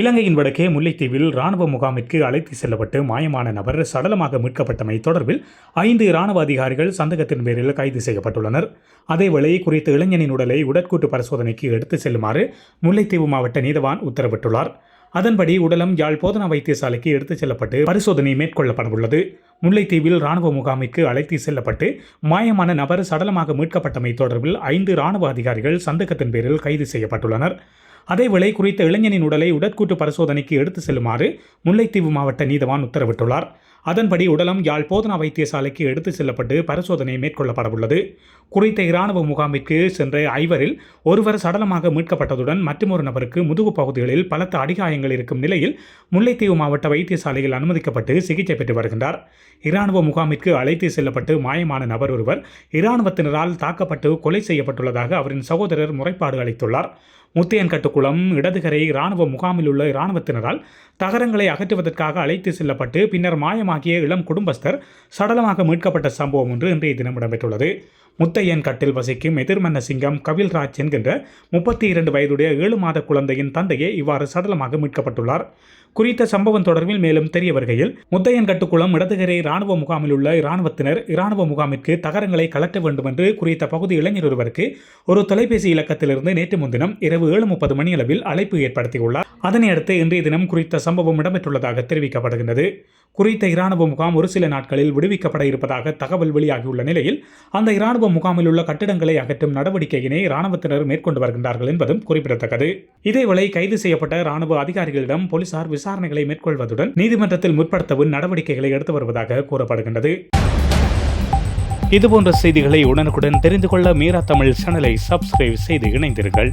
இலங்கையின் வடக்கே முல்லைத்தீவில் ராணுவ முகாமிற்கு அழைத்து செல்லப்பட்டு மாயமான நபர் சடலமாக மீட்கப்பட்டமை தொடர்பில் ஐந்து ராணுவ அதிகாரிகள் சந்தேகத்தின் பேரில் கைது செய்யப்பட்டுள்ளனர். அதேவேளை குறித்த இளைஞனின் உடலை உடற்கூட்டு பரிசோதனைக்கு எடுத்துச் செல்லுமாறு முல்லைத்தீவு மாவட்ட நீதவான் உத்தரவிட்டுள்ளார். அதன்படி உடலம் யாழ் போதனா வைத்தியசாலைக்கு எடுத்துச் செல்லப்பட்டு பரிசோதனை மேற்கொள்ளப்படவுள்ளது. முல்லைத்தீவில் ராணுவ முகாமிற்கு அழைத்து செல்லப்பட்டு மாயமான நபர் சடலமாக மீட்கப்பட்டமை தொடர்பில் ஐந்து ராணுவ அதிகாரிகள் சந்தேகத்தின் பேரில் கைது செய்யப்பட்டுள்ளனர். அதேவேளை குறித்த இளைஞனின் உடலை உடற்கூட்டு பரிசோதனைக்கு எடுத்து செல்லுமாறு முல்லைத்தீவு மாவட்ட நீதவான் உத்தரவிட்டுள்ளார். அதன்படி உடலம் யாழ் போதனா வைத்தியசாலைக்கு எடுத்து செல்லப்பட்டு பரிசோதனை மேற்கொள்ளப்படவுள்ளது. குறித்த இராணுவ முகாமிற்கு சென்ற ஐவரில் ஒருவர் சடலமாக மீட்கப்பட்டதுடன் மற்றொரு நபருக்கு முதுகு பகுதிகளில் பலத்த அடிகாயங்கள் இருக்கும் நிலையில் முல்லைத்தீவு மாவட்ட வைத்தியசாலையில் அனுமதிக்கப்பட்டு சிகிச்சை பெற்று வருகின்றார். இராணுவ முகாமிற்கு அழைத்து செல்லப்பட்டு மாயமான நபர் ஒருவர் இராணுவத்தினரால் தாக்கப்பட்டு கொலை செய்யப்பட்டுள்ளதாக அவரின் சகோதரர் முறைப்பாடு அளித்துள்ளார். முத்தையன்கட்டுக்குளம் இடதுகரை இராணுவ முகாமில் உள்ள இராணுவத்தினரால் தகரங்களை அகற்றுவதற்காக அழைத்து செல்லப்பட்டு பின்னர் மாயமாகிய இளம் குடும்பஸ்தர் சடலமாக மீட்கப்பட்ட சம்பவம் ஒன்று இன்றைய தினம் இடம்பெற்றுள்ளது. முத்தையன் கட்டில் வசிக்கும் எதிர்மன்ன சிங்கம் கவில்ராஜ் என்கின்ற முப்பத்தி இரண்டு வயதுடைய ஏழு மாத குழந்தையின் தந்தையே இவ்வாறு சடலமாக மீட்கப்பட்டுள்ளார். குறித்த சம்பவம் தொடர்பில் மேலும் தெரிய வருகையில் முத்தையன் கட்டுக்குளம் இடதுகரை இராணுவ முகாமில் உள்ள இராணுவத்தினர் இராணுவ முகாமிற்கு தகரங்களை கலட்ட வேண்டும் என்று குறித்த பகுதி இளைஞர் ஒருவருக்கு ஒரு தொலைபேசி இலக்கத்திலிருந்து நேற்று முன்தினம் இரவு ஏழு முப்பது மணியளவில் அழைப்பு ஏற்படுத்தியுள்ளார். அதனையடுத்து இன்றைய தினம் குறித்த சம்பவம் இடம்பெற்றுள்ளதாக தெரிவிக்கப்படுகின்றது. குறித்த இராணுவ முகாம் ஒரு சில நாட்களில் விடுவிக்கப்பட இருப்பதாக தகவல் வெளியாகியுள்ள நிலையில் அந்த இராணுவ முகாமில் உள்ள கட்டிடங்களை அகற்றும் நடவடிக்கையினை இராணுவத்தினர் மேற்கொண்டு வருகின்றார்கள் என்பதும் குறிப்பிடத்தக்கது. இதேவேளை கைது செய்யப்பட்ட இராணுவ அதிகாரிகளிடம் போலீசார் விசாரணைகளை மேற்கொள்வதுடன் நீதிமன்றத்தில் முற்படுத்தவும் நடவடிக்கைகளை எடுத்து வருவதாக கூறப்படுகின்றது. இதுபோன்ற செய்திகளை உடனுக்குடன் தெரிந்து கொள்ள மீரா தமிழ் சேனலை சப்ஸ்கிரைப் செய்து இணைந்தீர்கள்